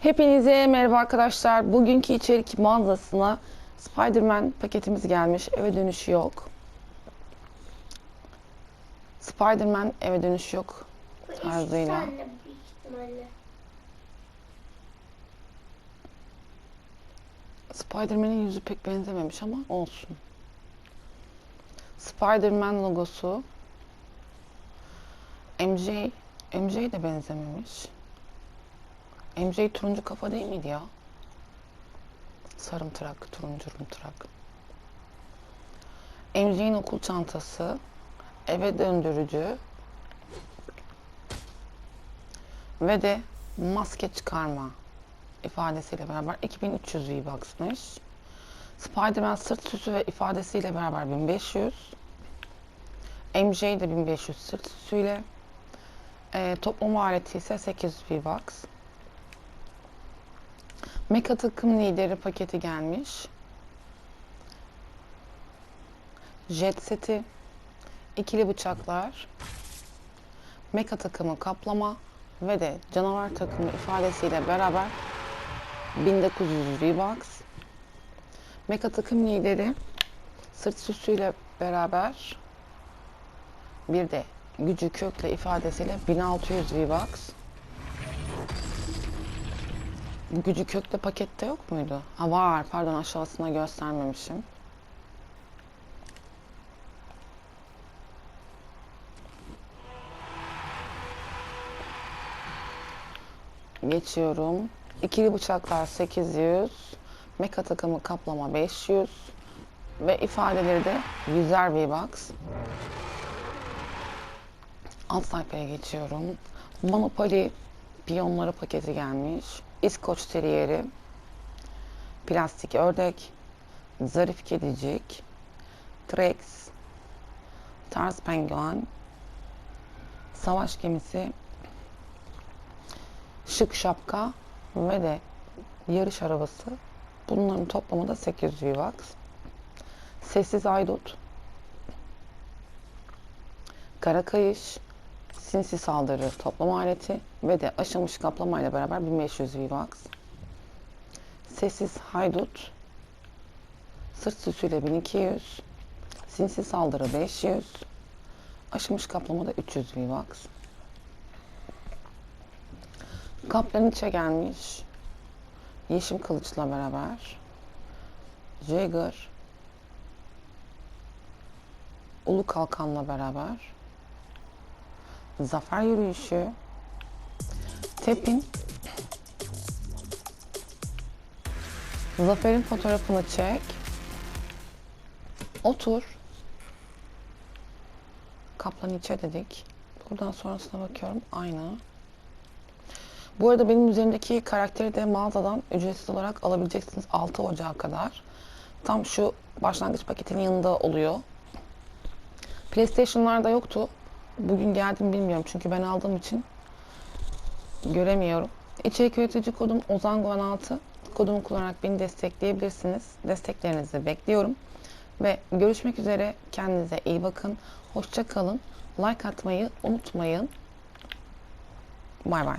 Hepinize merhaba arkadaşlar. Bugünkü içerik mağazasına Spider-Man paketimiz gelmiş. Eve dönüşü yok. Spider-Man eve dönüşü yok tarzıyla. Spider-Man'in yüzü pek benzememiş ama olsun. Spider-Man logosu. MJ, MJ de benzememiş. MJ turuncu kafa değil miydi ya? Sarımtırak, turuncu rımtırak. MJ'in okul çantası. Eve döndürücü. Ve de maske çıkarma ifadesiyle beraber 2300 V-Bucks'mış. Spider-Man sırt süsü ve ifadesiyle beraber 1500. MJ de 1500 sırt süsüyle. E, toplam maliyeti ise 800 V-Bucks. Mecha takım lideri paketi gelmiş. Jet seti, ikili bıçaklar, mecha takımı kaplama ve de canavar takımı ifadesiyle beraber 1900 V-Bucks. Mecha takım lideri sırt süsüyle beraber bir de gücü kökle ifadesiyle 1600 V-Bucks. Gücü kökle pakette yok muydu? Ha var pardon aşağısına göstermemişim. Geçiyorum. İkili bıçaklar 800. Meka takımı kaplama 500. Ve ifadeleri de 100'er V-Bucks. Alt sayfaya geçiyorum. Monopoly piyonları paketi gelmiş. İskoç teriyeri. Plastik ördek. Zarif kedicik. Trex. Tarz penguen. Savaş gemisi. Şık şapka ve de yarış arabası. Bunların toplamı da 800 V-Bucks. Sessiz aydut. Kara kayış. Sinsi saldırı toplama aleti ve de aşılmış kaplamayla beraber 1500 V-Bucks. Sessiz haydut. Sırt süsüyle 1200. Sinsi saldırı 500. Aşılmış kaplama da 300 V-Bucks. Kaplan içe gelmiş. Yeşim kılıçla beraber. Jagger. Ulu kalkanla beraber. Zafer yürüyüşü. Tepin. Zafer'in fotoğrafını çek. Otur. Kaplan içe dedik. Buradan sonrasına bakıyorum. Aynı. Bu arada benim üzerimdeki karakteri de mağazadan ücretsiz olarak alabileceksiniz 6 Ocağı kadar. Tam şu başlangıç paketinin yanında oluyor. PlayStation'larda yoktu. Bugün geldim bilmiyorum çünkü ben aldığım için göremiyorum. İçerik üretici kodum ozanguan6. Kodumu kullanarak beni destekleyebilirsiniz. Desteklerinizi bekliyorum. Ve görüşmek üzere. Kendinize iyi bakın. Hoşça kalın. Like atmayı unutmayın. Bay bay.